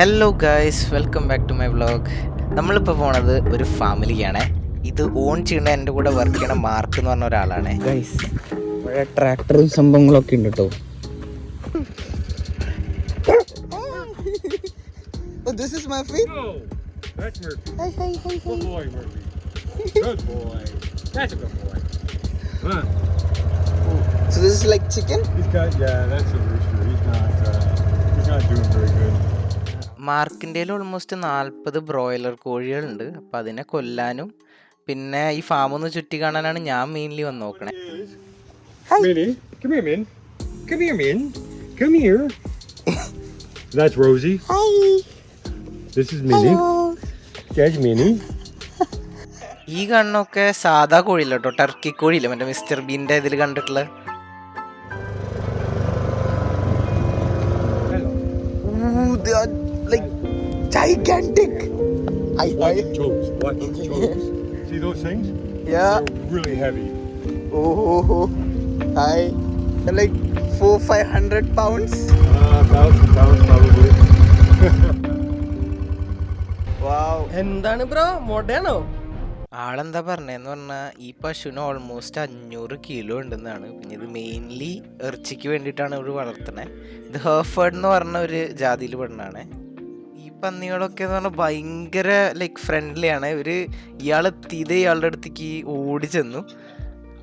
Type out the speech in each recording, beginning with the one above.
Hello guys welcome back to my vlog നമ്മളിപ്പോൾ പോണത് ഒരു ഫാമിലിയാണ് ഇത് ഓൺ ചെയ്യുന്ന എന്റെ കൂടെ വർക്ക് ചെയ്യണ മാർക്ക് എന്ന് പറഞ്ഞ ഒരാളാണ് ഗൈസ് ഇവിടെ ട്രാക്ടറും സംഭവങ്ങളൊക്കെ ഉണ്ട് കേട്ടോ this is my fee Oh, that's Murphy. Good boy, Murphy. Good boy. That's a good boy. Huh. So this is like chicken? He's got, yeah, that's a rooster. He's not, uh, he's not doing very good. മാർക്കിന്റെ almost നാൽപ്പത് broiler കോഴികളുണ്ട് അപ്പം അതിനെ കൊല്ലാനും പിന്നെ ഈ farm ഒന്ന് ചുറ്റി കാണാനാണ് ഞാൻ മെയിൻലി വന്ന് നോക്കണേ. That's Rosie. Hi. This is Minnie. There's Minnie. ഈ കണ്ണൊക്കെ സാധാ കോഴിയില്ല കേട്ടോ ടർക്കി കോഴിയില്ല മറ്റേ മിസ്റ്റർ ബീന്റെ ഇതിൽ കണ്ടിട്ടുള്ള Watch I toes. Watch the toes. See those things? yeah. They're really heavy. Oh, oh, oh. I they're like four five hundred pounds. Uh, thousand pounds probably. Wow. എന്താണ് bro മൊടയാണോ ആളെന്താ പറഞ്ഞതെന്ന് പറഞ്ഞാൽ ഈ പശുവിന് ഓൾമോസ്റ്റ് അഞ്ഞൂറ് കിലോ ഉണ്ടെന്നാണ് പിന്നെ ഇത് മെയിൻലി ഇറച്ചിക്ക് വേണ്ടിയിട്ടാണ് ഇവർ വളർത്തണേ ഇത് ഹേഫേഡ് എന്ന് പറഞ്ഞ ഒരു ജാതിയിൽ പെടുന്നതാണ് പന്നികളൊക്കെ എന്ന് പറഞ്ഞാൽ ഭയങ്കര ലൈക്ക് ഫ്രണ്ട്ലി ആണ്. ഇവർ ഇയാൾ എത്തിയത് ഇയാളുടെ അടുത്തേക്ക് ഓടി ചെന്നു.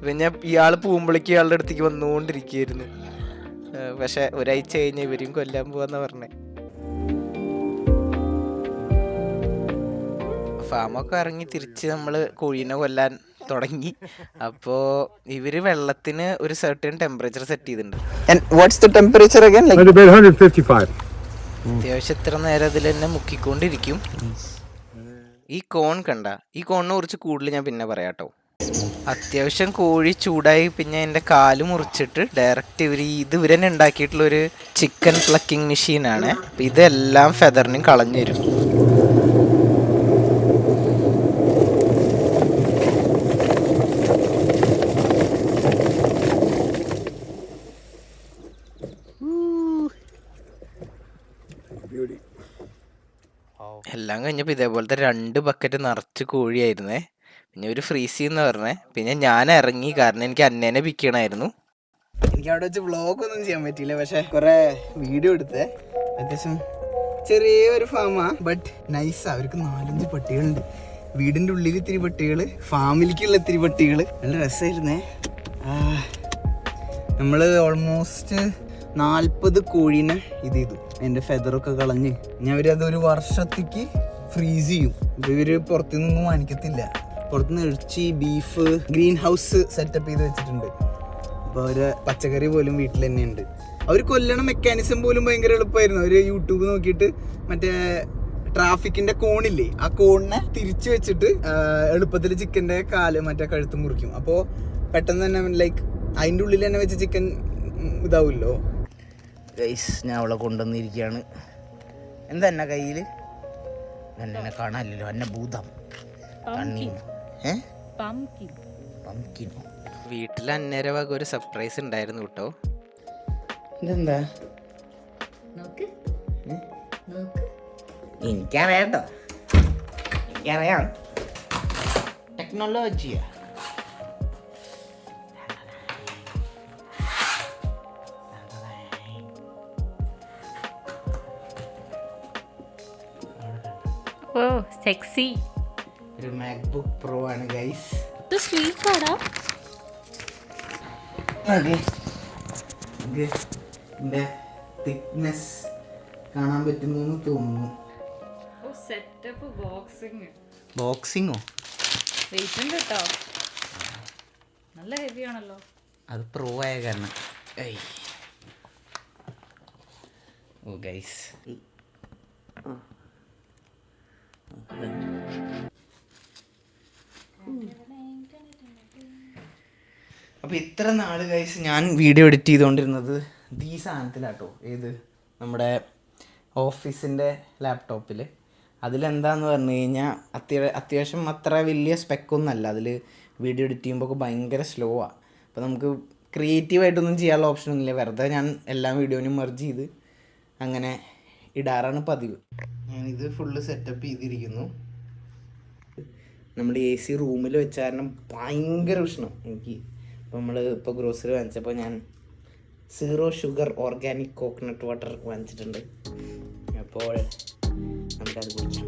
പിന്നെ ഇയാൾ പോകുമ്പോഴേക്ക് ഇയാളുടെ അടുത്തേക്ക് വന്നുകൊണ്ടിരിക്കുകയായിരുന്നു. പക്ഷെ ഒരാഴ്ച കഴിഞ്ഞ് ഇവരും കൊല്ലാൻ പോവാന്നാ പറഞ്ഞേ. ഫാമൊക്കെ ഇറങ്ങി തിരിച്ച് നമ്മൾ കോഴീനെ കൊല്ലാൻ തുടങ്ങി. അപ്പോ ഇവർ വെള്ളത്തിന് ഒരു സർട്ടൺ ടെമ്പറേച്ചർ സെറ്റ് ചെയ്തിട്ടുണ്ട്. What's the temperature again At about 155. അത്യാവശ്യം ഇത്ര നേരം അതിൽ തന്നെ മുക്കിക്കൊണ്ടിരിക്കും. ഈ കോൺ കണ്ട ഈ കോണിനെ കുറിച്ച് കൂടുതൽ ഞാൻ പിന്നെ പറയാട്ടോ. അത്യാവശ്യം കോഴി ചൂടായി പിന്നെ എന്റെ കാൽ മുറിച്ചിട്ട് ഡയറക്റ്റ് ഇവർ ഇത് ഇവർ തന്നെ ഉണ്ടാക്കിയിട്ടുള്ള ഒരു ചിക്കൻ പ്ലക്കിംഗ് മെഷീനാണ് ഇതെല്ലാം ഫെദറിനും കളഞ്ഞു തരും. എല്ലാം കഴിഞ്ഞപ്പോൾ ഇതേപോലത്തെ രണ്ട് ബക്കറ്റ് നിറച്ച് കോഴിയായിരുന്നേ. പിന്നെ ഒരു ഫ്രീസ് ചെയ്യുന്ന പറഞ്ഞേ. പിന്നെ ഞാൻ ഇറങ്ങി കാരണം എനിക്ക് അന്നേനെ പിക്കണമായിരുന്നു എനിക്ക് അവിടെ വെച്ച് വ്ളോഗ് ഒന്നും ചെയ്യാൻ പറ്റിയില്ല. പക്ഷെ കുറെ വീഡിയോ എടുത്തേ. അത്യാവശ്യം ചെറിയ ഒരു ഫാമാ ബട്ട് നൈസാ അവർക്ക് നാലഞ്ച് പട്ടികളുണ്ട്. വീടിന്റെ ഉള്ളിൽ ഇത്തിരി പട്ടികൾ ഫാമിലിക്കുള്ള ഇത്തിരി പട്ടികൾ നല്ല രസമായിരുന്നേ നമ്മൾ ഓൾമോസ്റ്റ് നാൽപ്പത് കോഴീനെ ഇത് ചെയ്തു. അതിന്റെ ഫെദറൊക്കെ കളഞ്ഞ്. ഞാൻ അവരത് ഒരു വർഷത്തേക്ക് ഫ്രീസ് ചെയ്യും. ഇവർ പുറത്തുനിന്നൊന്നും വാങ്ങിക്കത്തില്ല. പുറത്തുനിന്ന് ഇറച്ചി ബീഫ് ഗ്രീൻ ഹൗസ് സെറ്റപ്പ് ചെയ്ത് വെച്ചിട്ടുണ്ട്. അപ്പോൾ അവരെ പച്ചക്കറി പോലും വീട്ടിൽ തന്നെ ഉണ്ട് അവർ കൊല്ലണ മെക്കാനിസം പോലും ഭയങ്കര എളുപ്പമായിരുന്നു. അവർ യൂട്യൂബ് നോക്കിയിട്ട് മറ്റേ ട്രാഫിക്കിന്റെ കോണില്ലേ ആ കോണിനെ തിരിച്ചു വെച്ചിട്ട് എളുപ്പത്തിൽ ചിക്കന്റെ കാൽ മറ്റേ കഴുത്ത് മുറിക്കും. അപ്പോൾ പെട്ടെന്ന് തന്നെ ലൈക്ക് അതിന്റെ ഉള്ളിൽ തന്നെ വെച്ച് ചിക്കൻ ഇതാവുമല്ലോ. ഗൈസ് ഞാൻ അവളെ കൊണ്ടുവന്നിരിക്കുകയാണ്. എന്താ എന്നെ കയ്യിൽ എന്നെ കാണാനില്ലല്ലോ എന്നെ ഭൂതം. പംകിനോ വീട്ടിൽ അന്നേരം വക ഒരു സർപ്രൈസ് ഉണ്ടായിരുന്നു കേട്ടോ. ഇതെന്താ? എനിക്കറിയാട്ടോ എനിക്കറിയാം ടെക്നോളജിയാ ഓ സെക്സി ഒരു മാക്ബുക്ക് പ്രോ ആണ് ഗൈസ് ഇത് സ്വീറ്റാടാ. ഇതിന്റെ തിക്നെസ് കാണാൻ പറ്റുന്നു എന്ന് തോന്നുന്നു. ഓ സെറ്റപ്പ് ബോക്സിങ് ബോക്സിങ്ങോ വെയിറ്റ് ഉണ്ട് കേട്ടോ നല്ല ഹെവി ആണല്ലോ. അത് പ്രോ ആയ കാരണം. ഓ ഗൈസ് അപ്പോൾ ഇത്ര നാൾ കഴിച്ച് ഞാൻ വീഡിയോ എഡിറ്റ് ചെയ്തുകൊണ്ടിരുന്നത് ഈ സാധനത്തിലാട്ടോ. ഏത്? നമ്മുടെ ഓഫീസിന്റെ ലാപ്ടോപ്പിൽ അതിലെന്താന്ന് പറഞ്ഞു കഴിഞ്ഞാൽ അത്യാ അത്യാവശ്യം അത്ര വലിയ സ്പെക്കൊന്നും അല്ല. അതിൽ വീഡിയോ എഡിറ്റ് ചെയ്യുമ്പോൾ ഭയങ്കര സ്ലോ ആണ് അപ്പോൾ നമുക്ക് ക്രിയേറ്റീവായിട്ടൊന്നും ചെയ്യാനുള്ള ഓപ്ഷനൊന്നുമില്ല വെറുതെ ഞാൻ എല്ലാ വീഡിയോനും മെർജ് ചെയ്ത് അങ്ങനെ ഇടാറാണ് പതിവ്. ഞാനിത് ഫുള്ള് സെറ്റപ്പ് ചെയ്തിരിക്കുന്നു. നമ്മുടെ എ സി റൂമിൽ വെച്ച കാരണം ഭയങ്കര ഉഷ്ണം എനിക്ക് അപ്പോൾ നമ്മൾ ഇപ്പോൾ ഗ്രോസറി വാങ്ങിച്ചപ്പോൾ ഞാൻ zero sugar organic coconut water വാങ്ങിച്ചിട്ടുണ്ട്. അപ്പോൾ നമുക്കത് കുടിക്കാം.